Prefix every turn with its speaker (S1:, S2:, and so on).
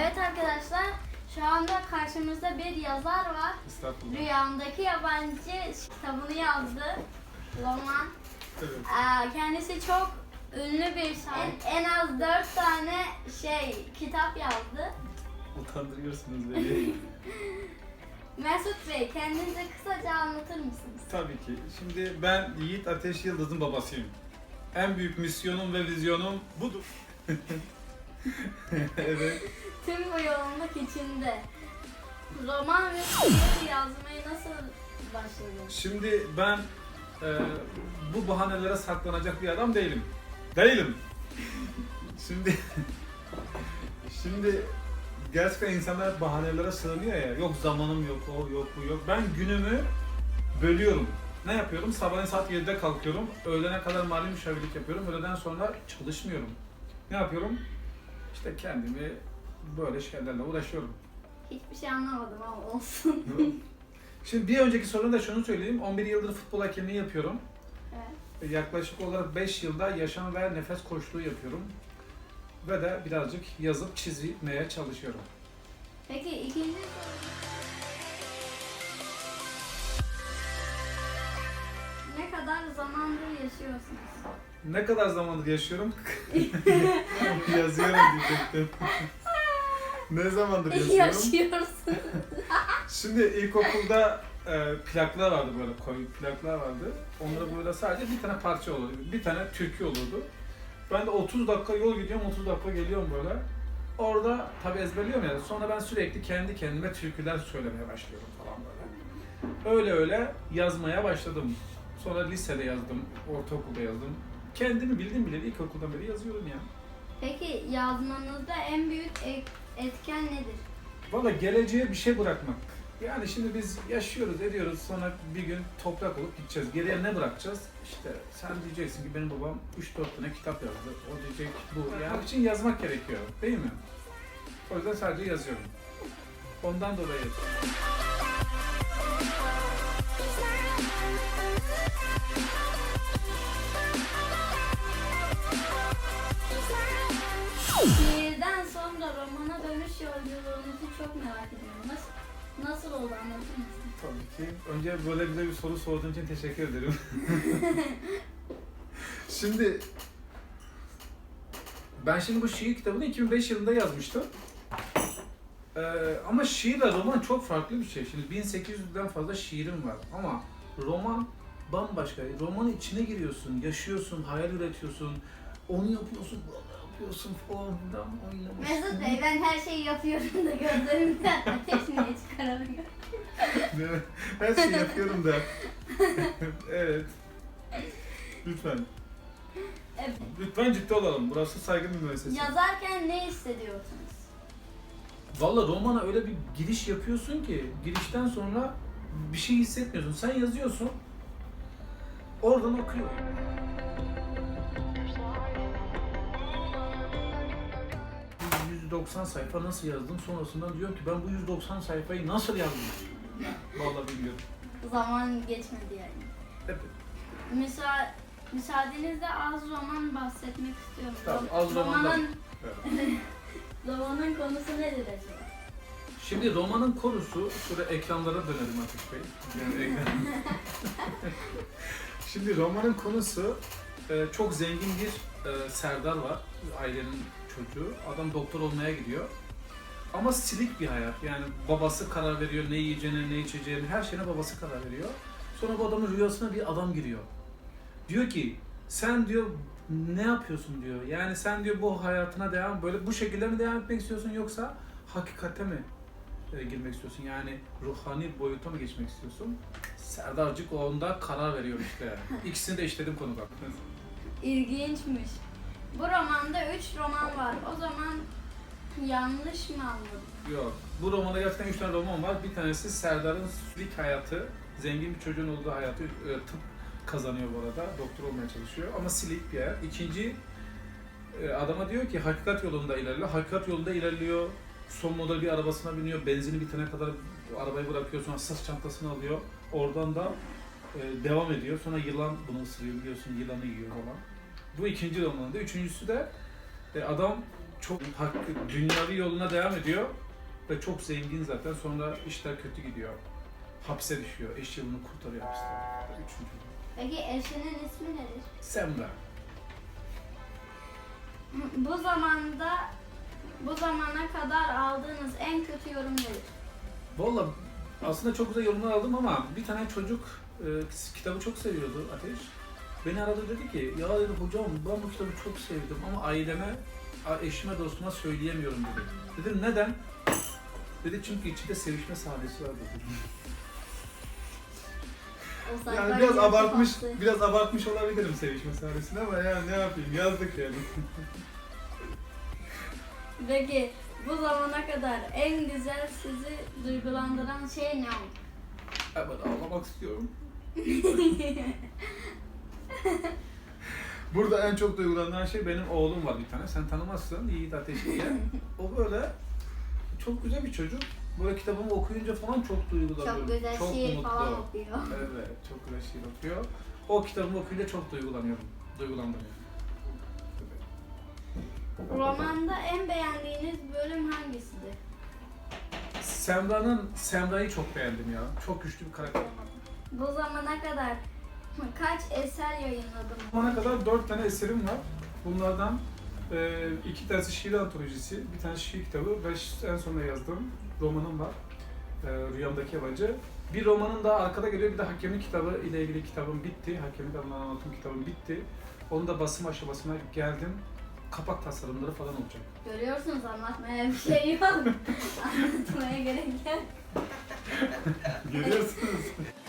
S1: Evet arkadaşlar, şu anda karşımızda bir yazar var.
S2: Estağfurullah.
S1: Rüyamdaki yabancı kitabını yazdı. Roman. Ee, Kendisi çok ünlü bir şair. En, en az dört tane şey kitap yazdı.
S2: Utandırıyorsunuz beni.
S1: Mesut Bey, kendinizi kısaca anlatır mısınız?
S2: Tabii ki. Şimdi ben Yiğit Ateş Yıldız'ın babasıyım. En büyük misyonum ve vizyonum budur. evet.
S1: Tüm bu yoğunluk içinde roman ve şiir yazmayı nasıl başladınız?
S2: Şimdi ben e, bu bahanelere saklanacak bir adam değilim. Değilim. Şimdi şimdi gerçekten insanlar bahanelere sığınıyor ya. Yok zamanım yok, o yok, bu yok. Ben günümü bölüyorum. Ne yapıyorum? Sabahleyin saat 7'de kalkıyorum. Öğlene kadar mali müşavirlik yapıyorum. Öğleden sonra çalışmıyorum. Ne yapıyorum? İşte kendimi böyle şeylerle uğraşıyorum.
S1: Hiçbir şey anlamadım ama olsun.
S2: Şimdi bir önceki soruna da şunu söyleyeyim. 11 yıldır futbol hakemliği yapıyorum.
S1: Evet.
S2: Yaklaşık olarak 5 yılda yaşam ve nefes koçluğu yapıyorum. Ve de birazcık yazıp çizmeye çalışıyorum.
S1: Peki ikinci. Ne kadar zamandır yaşıyorsunuz?
S2: Ne kadar zamandır yaşıyorum? Yazıyorum diyecektim. ne zamandır yazıyorum?
S1: Yaşıyorsun.
S2: Şimdi ilkokulda e, plaklar vardı böyle koyu plaklar vardı. Onlara böyle sadece bir tane parça olurdu. Bir tane türkü olurdu. Ben de 30 dakika yol gidiyorum, 30 dakika geliyorum böyle. Orada tabi ezberliyorum ya. Sonra ben sürekli kendi kendime türküler söylemeye başlıyorum falan böyle. Öyle öyle yazmaya başladım. Sonra lisede yazdım, ortaokulda yazdım. Kendimi bildim bile ilkokuldan beri yazıyorum ya.
S1: Peki yazmanızda en büyük etken nedir?
S2: Valla geleceğe bir şey bırakmak. Yani şimdi biz yaşıyoruz, ediyoruz. Sonra bir gün toprak olup gideceğiz. Geriye ne bırakacağız? İşte sen diyeceksin ki benim babam 3-4 tane kitap yazdı. O diyecek bu. Yani için yazmak gerekiyor. Değil mi? O yüzden sadece yazıyorum. Ondan dolayı
S1: Şiirden sonra romana dönüş yolculuğunuzu çok merak ediyorum. Nasıl, nasıl oldu anlatır mısın?
S2: Tabii ki. Önce böyle güzel bir soru sorduğun için teşekkür ederim. şimdi ben şimdi bu şiir kitabını 2005 yılında yazmıştım. Ee, ama şiirle roman çok farklı bir şey. Şimdi 1800'den fazla şiirim var ama roman bambaşka. Romanın içine giriyorsun, yaşıyorsun, hayal üretiyorsun, onu yapıyorsun, bunu yapıyorsun falan filan.
S1: Mesut Bey ben her şeyi yapıyorum da gözlerimden ateş niye çıkaramıyor?
S2: Evet, Her şeyi yapıyorum da. evet. Lütfen.
S1: Evet.
S2: Lütfen ciddi olalım. Burası saygın bir müessese.
S1: Yazarken ne hissediyorsunuz?
S2: Valla romana öyle bir giriş yapıyorsun ki girişten sonra bir şey hissetmiyorsun. Sen yazıyorsun. Oradan okuyor. ...190 sayfa nasıl yazdım sonrasında diyorum ki ben bu 190 sayfayı nasıl yazdım? Vallahi bilmiyorum.
S1: Zaman geçmedi yani.
S2: Hep
S1: Müsa müsaadenizle az roman bahsetmek istiyorum. Rom-
S2: az romandan-
S1: romanın,
S2: evet.
S1: romanın konusu nedir acaba?
S2: Şimdi romanın konusu, şöyle ekranlara dönelim Ateş Bey. Yani ekran. Şimdi romanın konusu e, çok zengin bir e, Serdar var, ailenin çocuğu. Adam doktor olmaya gidiyor. Ama silik bir hayat. Yani babası karar veriyor ne yiyeceğine, ne içeceğine, her şeyine babası karar veriyor. Sonra bu adamın rüyasına bir adam giriyor. Diyor ki sen diyor ne yapıyorsun diyor. Yani sen diyor bu hayatına devam böyle bu şekilde mi devam etmek istiyorsun yoksa hakikate mi e, girmek istiyorsun? Yani ruhani boyuta mı geçmek istiyorsun? Serdarcık onda karar veriyor işte. İkisini de işledim konu bak.
S1: İlginçmiş. Bu romanda 3 roman var. O zaman yanlış mı anladım?
S2: Yok. Bu romanda gerçekten üç tane roman var. Bir tanesi Serdar'ın lik hayatı, zengin bir çocuğun olduğu hayatı, e, tıp kazanıyor bu arada. Doktor olmaya çalışıyor ama silik bir yer. İkinci e, adama diyor ki hakikat yolunda ilerliyor. Hakikat yolunda ilerliyor. Son model bir arabasına biniyor. Benzini bitene kadar arabayı bırakıyor. Sonra sırt çantasını alıyor. Oradan da e, devam ediyor. Sonra yılan bunu ısırıyor biliyorsun yılanı yiyor falan. Bu ikinci romanında. Üçüncüsü de adam çok hakkı, dünyavi yoluna devam ediyor ve çok zengin zaten. Sonra işler kötü gidiyor. Hapse düşüyor. Eşi bunu kurtarıyor hapisten. Üçüncü.
S1: Peki eşinin ismi nedir?
S2: Semra.
S1: Bu zamanda bu zamana kadar aldığınız en kötü yorum nedir?
S2: Valla aslında çok güzel yorumlar aldım ama bir tane çocuk e, kitabı çok seviyordu Ateş. Beni aradı dedi ki ya dedi hocam ben bu kitabı çok sevdim ama aileme, eşime, dostuma söyleyemiyorum dedi. Dedim neden? Dedi çünkü içinde sevişme sahnesi var dedi.
S1: O
S3: Yani biraz abartmış,
S1: kapattı.
S3: biraz abartmış olabilirim sevişme sahnesini ama ya ne yapayım yazdık yani.
S1: Peki bu zamana kadar en güzel sizi duygulandıran şey ne oldu?
S2: Evet ağlamak istiyorum.
S3: Burada en çok duygulandıran
S2: şey benim oğlum var bir tane. Sen tanımazsın Yiğit Ateş diye. O böyle çok güzel bir çocuk. Böyle kitabımı okuyunca falan çok duygulanıyorum.
S1: Çok güzel şiir
S2: mutlu.
S1: falan okuyor.
S2: Evet, çok güzel şiir okuyor. O kitabımı okuyunca çok duygulanıyorum. Duygulandım yani.
S1: Romanda en beğendiğiniz bölüm hangisidir?
S2: Semra'nın, Semra'yı çok beğendim ya. Çok güçlü bir karakter.
S1: Bu zamana kadar kaç eser yayınladınız?
S2: Şu ana kadar dört tane eserim var. Bunlardan e, iki tanesi şiir antolojisi, bir tane şiir kitabı ve en sonunda yazdığım romanım var. E, Rüyamdaki Yabancı. Bir romanın daha arkada geliyor, bir de Hakem'in kitabı ile ilgili kitabım bitti. Hakem'in adına anlatım kitabım bitti. Onun da basım aşamasına geldim. Kapak tasarımları falan olacak.
S1: Görüyorsunuz anlatmaya bir şey yok. Anlatmaya gerek yok.
S3: görüyorsunuz.